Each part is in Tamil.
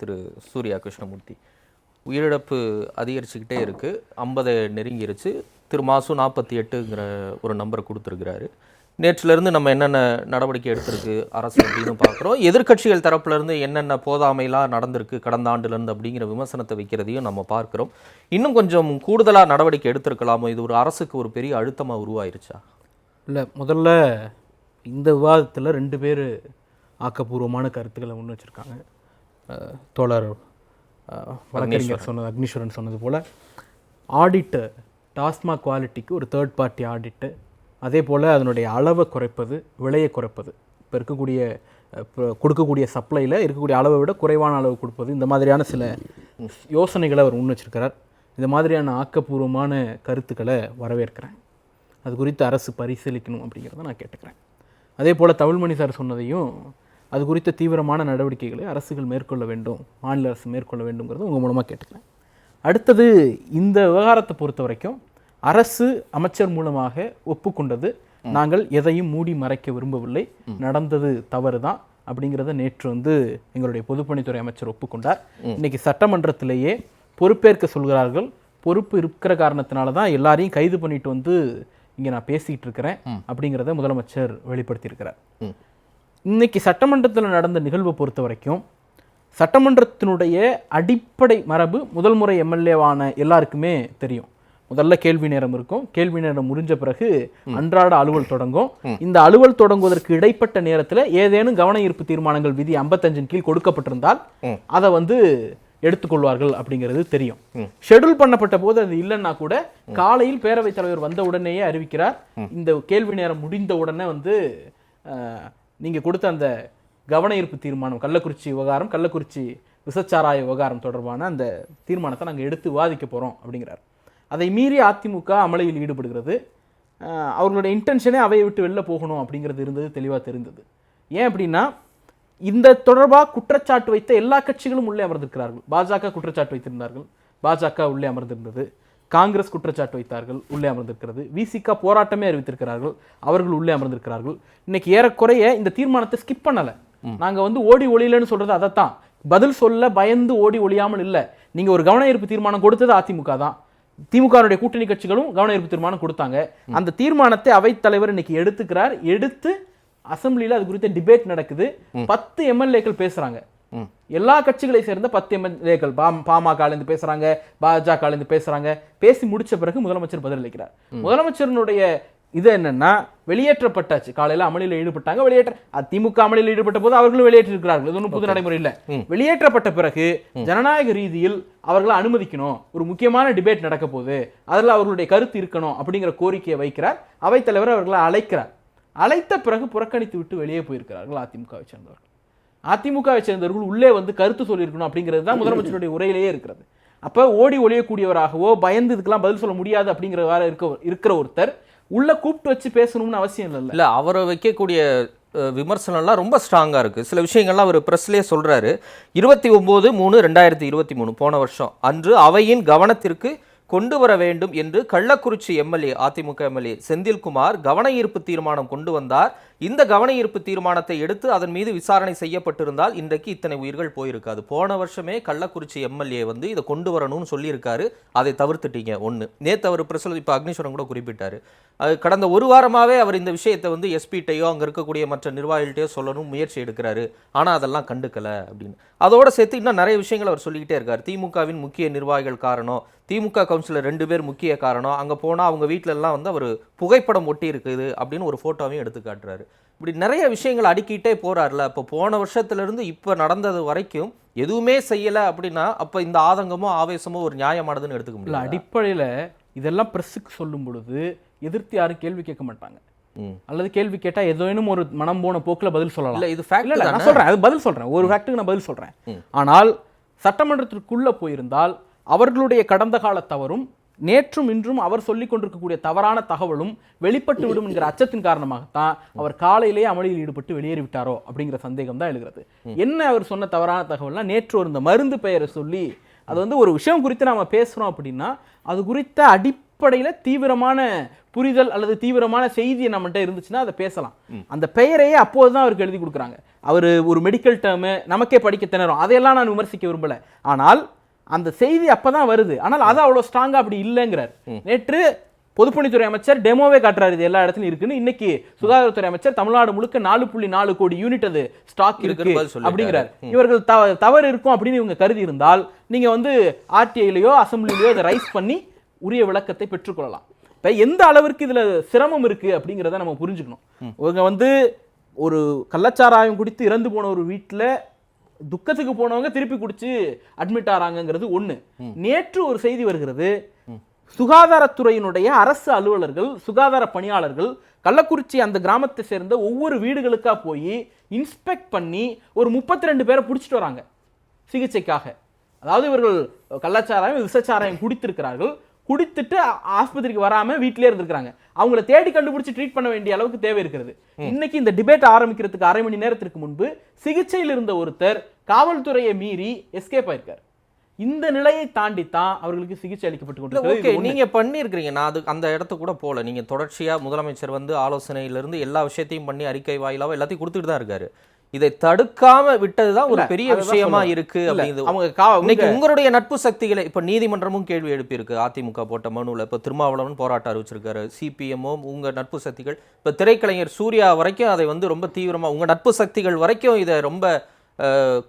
திரு சூர்யா கிருஷ்ணமூர்த்தி. உயிரிழப்பு அதிகரிச்சுக்கிட்டே இருக்குது ஐம்பதை நெருங்கிருச்சு. திரு மாசு நாற்பத்தி எட்டுங்கிற ஒரு நம்பர் கொடுத்துருக்கிறாரு. நேற்றிலேருந்து நம்ம என்னென்ன நடவடிக்கை எடுத்திருக்கு அரசு அப்படின்னு பார்க்குறோம். எதிர்க்கட்சிகள் தரப்புலேருந்து என்னென்ன போதாமைலாம் நடந்திருக்கு கடந்த ஆண்டுலேருந்து அப்படிங்கிற விமர்சனத்தை வைக்கிறதையும் நம்ம பார்க்குறோம். இன்னும் கொஞ்சம் கூடுதலாக நடவடிக்கை எடுத்திருக்கலாமோ? இது ஒரு அரசுக்கு ஒரு பெரிய அழுத்தமாக உருவாயிருச்சா? இல்லை முதல்ல இந்த விவாதத்தில் ரெண்டு பேர் ஆக்கப்பூர்வமான கருத்துக்களை முன் வச்சுருக்காங்க. தோழர் வழக்கறிஞர் சொன்னது அக்னீஸ்வரன் சொன்னது போல் ஆடிட்டு டாஸ்மாக் குவாலிட்டிக்கு ஒரு தேர்ட் பார்ட்டி ஆடிட்டு அதே போல் அதனுடைய அளவை குறைப்பது விலையை குறைப்பது. இப்போ இருக்கக்கூடிய கொடுக்கக்கூடிய சப்ளையில் இருக்கக்கூடிய அளவை விட குறைவான அளவு கொடுப்பது. இந்த மாதிரியான சில யோசனைகளை அவர் முன் வச்சிருக்கிறார். இந்த மாதிரியான ஆக்கப்பூர்வமான கருத்துக்களை வரவேற்கிறேன். அது குறித்து அரசு பரிசீலிக்கணும் அப்படிங்கிறத நான் கேட்டுக்கிறேன். அதே போல் தமிழ்மணி சார் சொன்னதையும் அது குறித்த தீவிரமான நடவடிக்கைகளை அரசுகள் மேற்கொள்ள வேண்டும் மாநில அரசு மேற்கொள்ள வேண்டுங்கிறத உங்கள் மூலமாக கேட்டுக்கிறேன். அடுத்தது இந்த விவகாரத்தை பொறுத்த வரைக்கும் அரசு அமைச்சர் மூலமாக ஒப்புக்கொண்டது நாங்கள் எதையும் மூடி மறைக்க விரும்பவில்லை நடந்தது தவறு தான் அப்படிங்கிறத நேற்று வந்து எங்களுடைய பொதுப்பணித்துறை அமைச்சர் ஒப்புக்கொண்டார். இன்னைக்கு சட்டமன்றத்திலேயே பொறுப்பேற்க சொல்கிறார்கள். பொறுப்பு இருக்கிற காரணத்தினால தான் எல்லாரையும் கைது பண்ணிட்டு வந்து இங்கே நான் பேசிக்கிட்டு இருக்கிறேன் அப்படிங்கிறத முதலமைச்சர் வெளிப்படுத்தியிருக்கிறார். ம். இன்னைக்கு சட்டமன்றத்தில் நடந்த நிகழ்வை பொறுத்த வரைக்கும் சட்டமன்றத்தினுடைய அடிப்படை மரபு முதல் முறை எம்எல்ஏவான எல்லாருக்குமே தெரியும். முதல்ல கேள்வி நேரம் இருக்கும். கேள்வி நேரம் முடிஞ்ச பிறகு அன்றாட அலுவல் தொடங்கும். இந்த அலுவல் தொடங்குவதற்கு இடைப்பட்ட நேரத்தில் ஏதேனும் கவன ஈர்ப்பு தீர்மானங்கள் விதி 55 கீழ் கொடுக்கப்பட்டிருந்தால். அதை வந்து எடுத்துக்கொள்வார்கள் அப்படிங்கிறது தெரியும். ஷெட்யூல் பண்ணப்பட்ட போது அது இல்லைன்னா கூட காலையில் பேரவைத் தலைவர் வந்த உடனேயே அறிவிக்கிறார். இந்த கேள்வி நேரம் முடிந்த உடனே வந்து நீங்கள் கொடுத்த அந்த கவன ஈர்ப்பு தீர்மானம் கள்ளக்குறிச்சி விவகாரம் கள்ளக்குறிச்சி விசச்சாராய விவகாரம் தொடர்பான அந்த தீர்மானத்தை நாங்கள் எடுத்து விவாதிக்க போகிறோம் அப்படிங்கிறார். அதை மீறி அதிமுக அமளியில் ஈடுபடுகிறது. அவர்களோட அவர்களுடைய இன்டென்ஷனே அவையை விட்டு வெளில போகணும் அப்படிங்கிறது இருந்தது தெளிவாக தெரிந்தது. ஏன் அப்படின்னா இந்த தொடர்பாக குற்றச்சாட்டு வைத்த எல்லா கட்சிகளும் உள்ளே அமர்ந்திருக்கிறார்கள். பாஜக குற்றச்சாட்டு வைத்திருந்தார்கள். பாஜக உள்ளே அமர்ந்திருந்தது. காங்கிரஸ் குற்றச்சாட்டு வைத்தார்கள் உள்ளே அமர்ந்திருக்கிறது. விசிக போராட்டமே அறிவித்திருக்கிறார்கள் அவர்கள் உள்ளே அமர்ந்திருக்கிறார்கள். இன்னைக்கு ஏறக்குறைய இந்த தீர்மானத்தை ஸ்கிப் பண்ணல. நாங்க வந்து ஓடி ஒளியலன்னு சொல்றது அதைத்தான். பதில் சொல்ல பயந்து ஓடி ஒளியாமல் இல்லை. நீங்க ஒரு கவன ஈர்ப்பு தீர்மானம் கொடுத்தது அதிமுக தான். திமுகவுடைய கூட்டணி கட்சிகளும் கவன ஈர்ப்பு தீர்மானம் கொடுத்தாங்க. அந்த தீர்மானத்தை அவைத்தலைவர் இன்னைக்கு எடுத்துக்கிறார். எடுத்து அசெம்பிளியில் அது குறித்த டிபேட் நடக்குது. பத்து எம்எல்ஏக்கள் பேசுறாங்க. எல்லா கட்சிகளை சேர்ந்த பத்து எம்எல்ஏக்கள். பாமக இருந்து பேசுறாங்க பாஜக இருந்து பேசுறாங்க. பேசி முடிச்ச பிறகு முதலமைச்சர் பதிலளிக்கிறார். முதலமைச்சரினுடைய இது என்னன்னா வெளியேற்றப்பட்டாச்சு. காலையில அமளியில் ஈடுபட்டாங்க வெளியேற்ற திமுக அமளியில் ஈடுபட்ட போது அவர்களும் வெளியேற்றிருக்கிறார்கள். இது ஒன்றும் புது நடைமுறை இல்ல. வெளியேற்றப்பட்ட பிறகு ஜனநாயக ரீதியில் அவர்களை அனுமதிக்கணும். ஒரு முக்கியமான டிபேட் நடக்க போகுது. அதில் அவர்களுடைய கருத்து இருக்கணும் அப்படிங்கிற கோரிக்கையை வைக்கிறார். அவைத்தலைவர் அவர்களை அழைக்கிறார். அழைத்த பிறகு புறக்கணித்து விட்டு வெளியே போயிருக்கிறார்கள் அதிமுகவை சேர்ந்தவர்கள். அதிமுகவை சேர்ந்தவர்கள் உள்ளே வந்து கருத்து சொல்லியிருக்கணும் அப்படிங்கிறது தான் முதலமைச்சருடைய உரையிலேயே இருக்கிறது. அப்போ ஓடி ஒழியக்கூடியவராகவோ பயந்து இதுக்கெல்லாம் பதில் சொல்ல முடியாது அப்படிங்கிற வேற இருக்க இருக்கிற ஒருத்தர் உள்ள கூப்பிட்டு வச்சு பேசணும்னு அவசியம் இல்லை இல்லை அவரை வைக்கக்கூடிய விமர்சனம்லாம் ரொம்ப ஸ்ட்ராங்காக இருக்குது சில விஷயங்கள்லாம் அவர் ப்ரெஸ்லேயே சொல்கிறாரு இருபத்தி ஒம்பது மூணு ரெண்டாயிரத்தி இருபத்தி மூணு போன வருஷம். அன்று அவையின் கவனத்திற்கு கொண்டு வர வேண்டும் என்று கள்ளக்குறிச்சி எம்எல்ஏ அதிமுக எம்எல்ஏ செந்தில்குமார் கவன ஈர்ப்பு தீர்மானம் கொண்டு வந்தார். இந்த கவன ஈர்ப்பு தீர்மானத்தை எடுத்து அதன் மீது விசாரணை செய்யப்பட்டிருந்தால் இன்றைக்கு இத்தனை உயிர்கள் போயிருக்காது. போன வருஷமே கள்ளக்குறிச்சி எம்எல்ஏ வந்து இதை கொண்டு வரணும்னு சொல்லியிருக்காரு. அதை தவிர்த்துட்டீங்க ஒன்று நேற்று அவர் பிரசல இப்போ அக்னீஸ்வரன் கூட குறிப்பிட்டார். அது கடந்த ஒரு வாரமாகவே அவர் இந்த விஷயத்தை வந்து எஸ்பிட்டையோ அங்கே இருக்கக்கூடிய மற்ற நிர்வாகிகள்ட்டையோ சொல்லணும் முயற்சி எடுக்கிறாரு. ஆனால் அதெல்லாம் கண்டுக்கலை அப்படின்னு. அதோட சேர்த்து இன்னும் நிறைய விஷயங்கள் அவர் சொல்லிக்கிட்டே இருக்கார். திமுகவின் முக்கிய நிர்வாகிகள் காரணம் திமுக கவுன்சிலர் ரெண்டு பேர் முக்கிய காரணம் அங்கே போனால் அவங்க வீட்டிலெல்லாம் வந்து அவர் புகைப்படம் ஒட்டி இருக்குது அப்படின்னு ஒரு ஃபோட்டோவையும் எடுத்து காட்டுறாரு. இப்படி நிறைய விஷயங்கள் அடுக்கிட்டே போறாருல. அப்போ போன வருஷத்துல இருந்து இப்ப நடந்தது வரைக்கும் எதுவுமே செய்யல அப்படின்னா அப்ப இந்த ஆதங்கமோ ஆவேசமோ ஒரு நியாயமானதுன்னு எடுத்துக்க முடியல அடிப்படையில இதெல்லாம் பிரஸுக்கு சொல்லும் பொழுது எதிர்த்து யாரும் கேள்வி கேட்க மாட்டாங்க. அல்லது கேள்வி கேட்டா ஏதேனும் ஒரு மனம் போன போக்குல பதில் சொல்லலாம். இல்ல இது ஃபேக்ட் நான் சொல்றேன் அது பதில் சொல்றேன். ஒரு ஃபேக்ட்டுக்கு நான் பதில் சொல்றேன். ஆனால் சட்டமன்றத்திற்குள்ள போயிருந்தால் அவர்களுடைய கடந்த கால தவறும் நேற்றும் இன்றும் அவர் சொல்லிக் கொண்டிருக்கக்கூடிய தவறான தகவலும் வெளிப்பட்டு விடும் என்கிற அச்சத்தின் காரணமாகத்தான் அவர் காலையிலேயே அமளியில் ஈடுபட்டு வெளியேறி விட்டாரோ அப்படிங்கிற சந்தேகம் தான் எழுகிறது. என்ன அவர் சொன்ன தவறான தகவல்னா நேற்று ஒரு இந்த மருந்து பெயரை சொல்லி அது வந்து ஒரு விஷயம் குறித்து நாம பேசுறோம் அப்படின்னா அது குறித்த அடி அடிப்படையில தீவிரமான புரிதல் அல்லது தீவிரமான செய்தி நம்மகிட்ட இருந்துச்சுன்னா அதை பேசலாம். அந்த பெயரையே அப்போதுதான் அவருக்கு எழுதி கொடுக்குறாங்க. அவர் ஒரு மெடிக்கல் டேர்மு நமக்கே படிக்க திணறும் அதையெல்லாம் நான் விமர்சிக்க விரும்பல. ஆனால் அந்த செய்தி அப்பதான் வருது. ஆனால் அது அவ்வளவு ஸ்ட்ராங்கா அப்படி இல்லைங்கிறார். நேற்று பொதுப்பணித்துறை அமைச்சர் டெமோவே காட்டுறாரு. இது எல்லா இடத்துலயும் இருக்குன்னு. இன்னைக்கு சுகாதாரத்துறை அமைச்சர் தமிழ்நாடு முழுக்க நாலு புள்ளி நாலு கோடி யூனிட் அது ஸ்டாக் இருக்கு. அப்படிங்கிறார். இவர்கள் தவ- தவறு இருக்கும் அப்படின்னு இவங்க கருதி இருந்தால் நீங்க வந்து ஆர்டிஐலயோ அசம்பிளிலயோ அதை ரைஸ் பண்ணி உரிய விளக்கத்தை பெற்றுக்கொள்ளலாம். இப்ப எந்த அளவிற்கு இதுல சிரமம் இருக்கு அப்படிங்கிறத நம்ம புரிஞ்சுக்கணும். இவங்க வந்து ஒரு கள்ளச்சாராயம் குடித்து இறந்து போன ஒரு வீட்டுல துக்கத்துக்கு போனவங்க திருப்பி குடிச்சு அட்மிட் ஆறாங்கங்கிறது ஒண்ணு. நேற்று ஒரு செய்தி வருகிறது. சுகாதாரத்துறையினுடைய அரசு அலுவலர்கள் சுகாதார பணியாளர்கள் கள்ளக்குறிச்சி அந்த கிராமத்தை சேர்ந்த ஒவ்வொரு வீடுகளுக்கா போய் இன்ஸ்பெக்ட் பண்ணி ஒரு முப்பத்தி ரெண்டு பேரை பிடிச்சிட்டு வராங்க. சிகிச்சைக்காக. அதாவது இவர்கள் கள்ளச்சாராயம் விசச்சாராயம் குடித்திருக்கிறார்கள். குடித்துட்டு ஆஸ்பத்திரிக்கு வராம வீட்டிலே இருந்திருக்காங்க அவங்கள தேடி கண்டுபிடிச்சு ட்ரீட் பண்ண வேண்டிய அளவுக்கு தேவை இருக்கிறது. இன்னைக்கு இந்த டிபேட் ஆரம்பிக்கிறதுக்கு அரை மணி நேரத்திற்கு முன்பு சிகிச்சையில் இருந்த ஒருத்தர் காவல்துறையை மீறி எஸ்கேப் ஆயிருக்கார். இந்த நிலையை தாண்டி தான் அவர்களுக்கு சிகிச்சை அளிக்கப்பட்டு கொண்டிருக்கிறது. ஓகே. நீங்க பண்ணியிருக்கிறீங்க. நான் அது அந்த இடத்துக்கு கூட போல நீங்க தொடர்ச்சியா முதலமைச்சர் வந்து ஆலோசனையில இருந்து எல்லா விஷயத்தையும் பண்ணி அறிக்கை வாயிலாக எல்லாத்தையும் கொடுத்துட்டு தான் இருக்காரு. இதை தடுக்காம விட்டதுதான் ஒரு பெரிய விஷயமா. இருக்கு அப்படிங்கிறது அவங்க இன்னைக்கு உங்க- உங்களுடைய நட்பு சக்திகளை இப்ப நீதிமன்றமும் கேள்வி எழுப்பியிருக்கு. அதிமுக போட்ட மனுவில் இப்ப திருமாவளவன் போராட்டம் அறிவிச்சிருக்காரு. சிபிஎம்மும் உங்க நட்பு சக்திகள் இப்ப திரைக்கலைஞர் சூர்யா வரைக்கும் அதை வந்து ரொம்ப தீவிரமா உங்க நட்பு சக்திகள் வரைக்கும் இதை ரொம்ப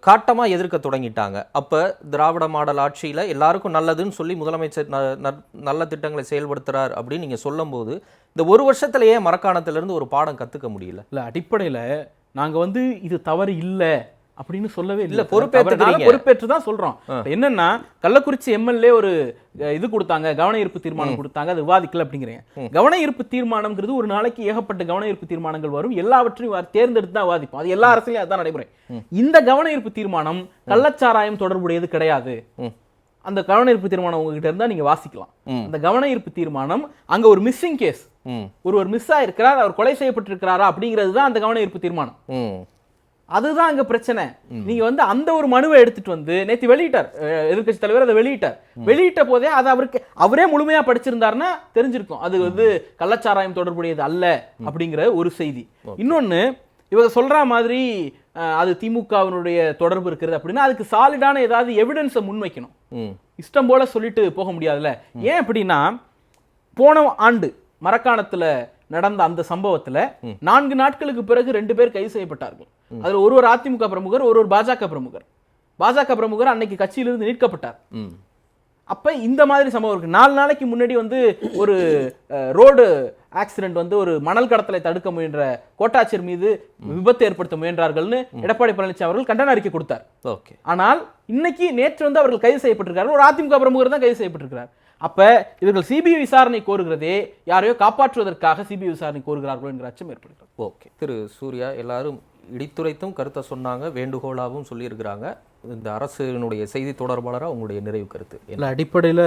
காட்டமா எதிர்க்க தொடங்கிட்டாங்க. அப்ப திராவிட மாடல் ஆட்சியில எல்லாருக்கும் நல்லதுன்னு சொல்லி முதலமைச்சர் நல்ல திட்டங்களை செயல்படுத்துறார் அப்படின்னு நீங்க சொல்லும்போது இந்த ஒரு வருஷத்திலேயே மரக்காணத்துல இருந்து ஒரு பாடம் கத்துக்க முடியல. இல்ல அடிப்படையில நாங்க வந்து இது தவறு இல்ல அப்படின்னு சொல்லவே இல்ல. தவறுனால பொறுப்பேற்று தான் சொல்றோம். என்னன்னா கள்ளக்குறிச்சி எம்எல்ஏ ஒரு இது கொடுத்தாங்க கவன ஈர்ப்பு தீர்மானம் கொடுத்தாங்க அது விவாதிக்கல அப்படிங்கிறீங்க. கவன ஈர்ப்பு தீர்மானம்ங்கிறது ஒரு நாளைக்கு ஏகப்பட்ட கவன ஈர்ப்பு தீர்மானங்கள் வரும். எல்லாவற்றையும் தேர்ந்தெடுத்து தான் விவாதிப்போம். அது எல்லா அரசியலையும் அதுதான் நடைமுறை. இந்த கவன ஈர்ப்பு தீர்மானம் கள்ளச்சாராயம் தொடர்புடையது கிடையாது. அந்த கவன ஈர்ப்பு தீர்மானம் உங்ககிட்ட இருந்தா நீங்க வாசிக்கலாம். அந்த கவன ஈர்ப்பு தீர்மானம் அங்க ஒரு மிஸ்ஸிங் கேஸ் ஒருவர் மிஸ் ஆயிருக்கிறார் அவர் கொலை செய்யப்பட்டிருக்கிறாரா அப்படிங்கிறது தான் அந்த கவன ஈர்ப்பு தீர்மானம் அதுதான் அங்க பிரச்சனை. நீங்க வந்து அந்த ஒரு மனுவை எடுத்துட்டு வந்து நேத்து வெளியிட்டார் அஹ், எதிர்க்கட்சி தலைவர் அதை வெளியிட்டார். வெளியிட்ட போதே அது அவருக்கு அவரே முழுமையா படிச்சிருந்தாருன்னா தெரிஞ்சிருக்கும். அது வந்து கள்ளச்சாராயம் தொடர்புடையது அல்ல அப்படிங்கிற ஒரு செய்தி. இன்னொன்னு இவங்க சொல்ற மாதிரி அது திமுகவினுடைய தொடர்பு இருக்கிறது அப்படின்னா அதுக்கு சாலிடான ஏதாவது எவிடன்ஸை முன்வைக்கணும். இஷ்டம் போல சொல்லிட்டு போக முடியாதுல்ல? ஏன் அப்படின்னா போன ஆண்டு மரக்காணத்துல நடந்த அந்த சம்பவத்துல நான்கு நாட்களுக்கு பிறகு ரெண்டு பேர் கைது செய்யப்பட்டார்கள். அதுல ஒரு ஒரு அதிமுக பிரமுகர் ஒரு ஒரு பாஜக பிரமுகர். பாஜக பிரமுகர் அன்னைக்கு கட்சியிலிருந்து நீக்கப்பட்டார். அப்ப இந்த மாதிரி சம்பவம் இருக்கு. நாலு நாளைக்கு முன்னாடி வந்து ஒரு ரோடு ஆக்சிடென்ட் வந்து ஒரு மணல் கடத்தலை தடுக்க முயன்ற கோட்டாட்சியர் மீது விபத்து ஏற்படுத்த முயன்றார்கள்னு எடப்பாடி பழனிசாமி அவர்கள் கண்டன அறிக்கை கொடுத்தார். ஓகே. ஆனால் இன்னைக்கு நேற்று வந்து அவர்கள் கைது செய்யப்பட்டிருக்கார்கள் ஒரு அதிமுக பிரமுகர் தான் கைது செய்யப்பட்டிருக்கிறார். அப்ப இவர்கள் சிபிஐ விசாரணை கோருகிறதே யாரையோ காப்பாற்றுவதற்காக சிபிஐ விசாரணை கோருகிறார்கள் என்கிற அச்சம் ஏற்படுகிறது. ஓகே. திரு சூர்யா எல்லாரும் இடித்துரைத்தும் கருத்தை சொன்னாங்க வேண்டுகோளாகவும் சொல்லியிருக்கிறாங்க. இந்த அரசினுடைய செய்தி தொடர்பாளராக உங்களுடைய நிறைவு கருத்து இல்லை அடிப்படையில்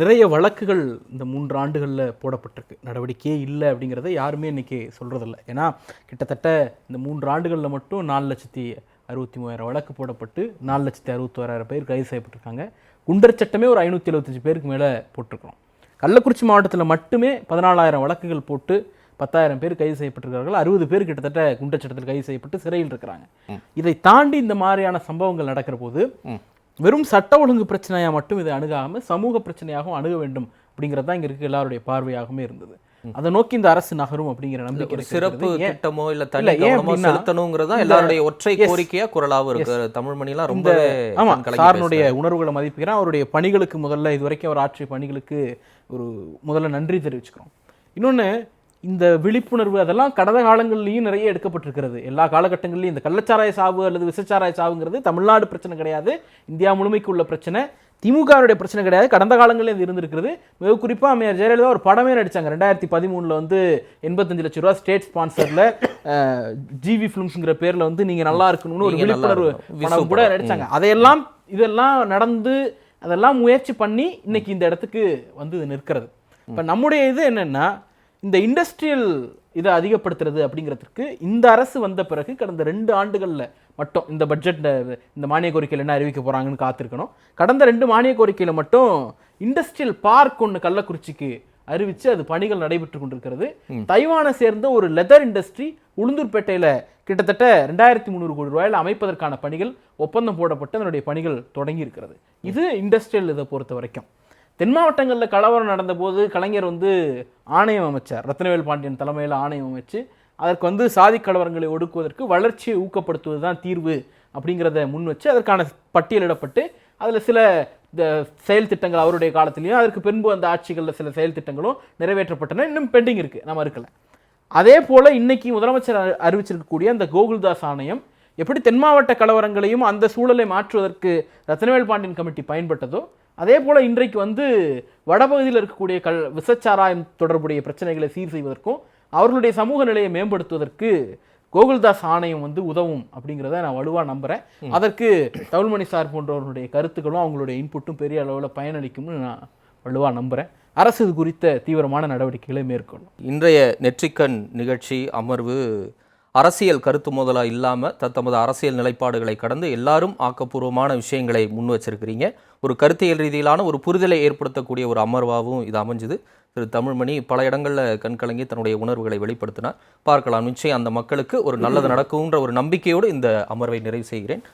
நிறைய வழக்குகள் இந்த மூன்று ஆண்டுகளில் போடப்பட்டிருக்கு. நடவடிக்கையே இல்லை அப்படிங்கிறத யாருமே இன்றைக்கி சொல்கிறதில்ல ஏன்னா கிட்டத்தட்ட இந்த மூன்று ஆண்டுகளில் மட்டும் நாலு லட்சத்தி அறுபத்தி மூவாயிரம் வழக்கு போடப்பட்டு நாலு லட்சத்தி அறுபத்தோராயிரம் பேர் கைது செய்யப்பட்டிருக்காங்க. குண்டர் சட்டமே ஒரு ஐநூற்றி எழுபத்தஞ்சு பேருக்கு மேலே போட்டிருக்கிறோம். கள்ளக்குறிச்சி மாவட்டத்தில் மட்டுமே பதினாலாயிரம் வழக்குகள் போட்டு பத்தாயிரம் பேர் கைது செய்யப்பட்டிருக்கிறார்கள். அறுபது பேர் கிட்டத்தட்ட குண்டர் சட்டத்தில் கைது செய்யப்பட்டு சிறையில் இருக்கிறாங்க. இதை தாண்டி இந்த மாதிரியான சம்பவங்கள் நடக்கிற போது வெறும் சட்ட ஒழுங்கு பிரச்சனையா மட்டும் இதை அணுகாம சமூக பிரச்சனையாகவும் அணுக வேண்டும் அப்படிங்கிறது தான் இங்க இருக்க எல்லாருடைய பார்வையாகவுமே இருந்தது. அதை நோக்கி இந்த அரசு நகரும் அப்படிங்கிற நம்பிக்கை சிறப்பு திட்டமோ இல்ல ஏன் கவனமோ செலுத்தணுங்கிறது எல்லாருடைய ஒற்றை. கோரிக்கையா குரலாவும் இருக்கு தமிழ் மணிலாம் ரொம்பவே ஆமா சாரனுடைய. உணர்வுகளை மதிப்புகிறேன் அவருடைய பணிகளுக்கு முதல்ல இது வரைக்கும் அவர் ஆற்றிய பணிகளுக்கு ஒரு முதல்ல நன்றி தெரிவிச்சுக்கிறோம். இன்னொன்னு இந்த விழிப்புணர்வு அதெல்லாம் கடந்த காலங்கள்லயும் நிறைய எடுக்கப்பட்டிருக்கிறது. எல்லா காலகட்டங்கள்லயும் இந்த கள்ளச்சாராய சாவு அல்லது விசச்சாராய சாவுங்கிறது தமிழ்நாடு பிரச்சனை கிடையாது. இந்தியா முழுமைக்கு உள்ள பிரச்சனை. திமுகவுடைய பிரச்சனை கிடையாது. கடந்த காலங்களில் இது இருந்திருக்கிறது. மிக குறிப்பா அம்மையார் ஜெயலலிதா ஒரு படமே நடிச்சாங்க. ரெண்டாயிரத்தி பதிமூணுல வந்து எண்பத்தஞ்சு லட்சம் ரூபா ஸ்டேட் ஸ்பான்சர்ல ஜிவி ஃபிலிம்ஸ்ங்கிற பேர்ல வந்து நீங்க நல்லா இருக்கணும்னு ஒரு விழிப்புணர்வு. படம் கூட. நடிச்சாங்க. அதையெல்லாம் இதெல்லாம் நடந்து அதெல்லாம் முயற்சி பண்ணி இன்னைக்கு இந்த இடத்துக்கு வந்து இது நிற்கிறது. இப்ப நம்முடைய இது என்னன்னா இந்த இண்டஸ்ட்ரியல் இதை அதிகப்படுத்துறது அப்படிங்கிறதுக்கு இந்த அரசு வந்த பிறகு கடந்த ரெண்டு ஆண்டுகளில் மட்டும் இந்த பட்ஜெட் இந்த மானிய கோரிக்கையில் என்ன அறிவிக்க போகிறாங்கன்னு காத்திருக்கணும். கடந்த ரெண்டு மானிய கோரிக்கையில் மட்டும் இண்டஸ்ட்ரியல் பார்க் ஒன்று கள்ளக்குறிச்சிக்கு அறிவித்து அது பணிகள் நடைபெற்று கொண்டிருக்கிறது. தைவானை சேர்ந்த ஒரு லெதர் இண்டஸ்ட்ரி உளுந்தூர்பேட்டையில் கிட்டத்தட்ட ரெண்டாயிரத்தி முந்நூறு கோடி ரூபாயில் அமைப்பதற்கான பணிகள் ஒப்பந்தம் போடப்பட்டு அதனுடைய பணிகள் தொடங்கி இருக்கிறது. இது இண்டஸ்ட்ரியல் இதை பொறுத்த வரைக்கும். தென் மாவட்டங்களில் கலவரம் நடந்தபோது கலைஞர் வந்து ஆணையம் அமைச்சார். ரத்னவேல் பாண்டியன் தலைமையில் ஆணையம் அமைச்சு அதற்கு வந்து சாதி கலவரங்களை ஒடுக்குவதற்கு வளர்ச்சியை ஊக்கப்படுத்துவது தான் தீர்வு அப்படிங்கிறத முன் வச்சு அதற்கான பட்டியலிடப்பட்டு அதில் சில இந்த செயல் திட்டங்கள் அவருடைய காலத்திலையும் அதற்கு பின்பு அந்த ஆட்சிகளில் சில செயல் திட்டங்களும் நிறைவேற்றப்பட்டன. இன்னும் பெண்டிங் இருக்குது நம்ம இருக்கல. அதே போல் இன்றைக்கி முதலமைச்சர் அறிவிச்சிருக்கக்கூடிய அந்த கோகுல்தாஸ் ஆணையம் எப்படி தென் மாவட்ட கலவரங்களையும் அந்த சூழலை மாற்றுவதற்கு ரத்னவேல் பாண்டியன் கமிட்டி பயன்பட்டதோ அதே போல இன்றைக்கு வந்து வடபகுதியில் இருக்கக்கூடிய கல் விசச்சாராயம் தொடர்புடைய பிரச்சனைகளை சீர் செய்வதற்கும் அவர்களுடைய சமூக நிலையை மேம்படுத்துவதற்கு கோகுல்தாஸ் ஆணையம் வந்து உதவும் அப்படிங்கிறத நான் வலுவா நம்புறேன். அதற்கு தவுல்மணி சார் போன்றவர்களுடைய கருத்துக்களும் அவங்களுடைய இன்புட்டும் பெரிய அளவில் பயனளிக்கும்னு நான் வலுவா நம்புறேன். அரசு இது குறித்த தீவிரமான நடவடிக்கைகளை மேற்கொள்ளும். இன்றைய நெற்றிக்கண் நிகழ்ச்சி அமர்வு அரசியல் கருத்து மோதலா இல்லாமல் தத்தமது அரசியல் நிலைப்பாடுகளை கடந்து எல்லாரும் ஆக்கப்பூர்வமான விஷயங்களை முன் வச்சிருக்கிறீங்க. ஒரு கருத்தியல் ரீதியிலான ஒரு புரிதலை ஏற்படுத்தக்கூடிய ஒரு அமர்வாகவும் இது அமைஞ்சுது. திரு தமிழ்மணி பல இடங்களில் கண்கலங்கி தன்னுடைய உணர்வுகளை வெளிப்படுத்தினார். பார்க்கலாம். நிச்சயம் அந்த மக்களுக்கு ஒரு நல்லது நடக்கும்ன்ற ஒரு நம்பிக்கையோடு இந்த அமர்வை நிறைவு செய்கிறேன்.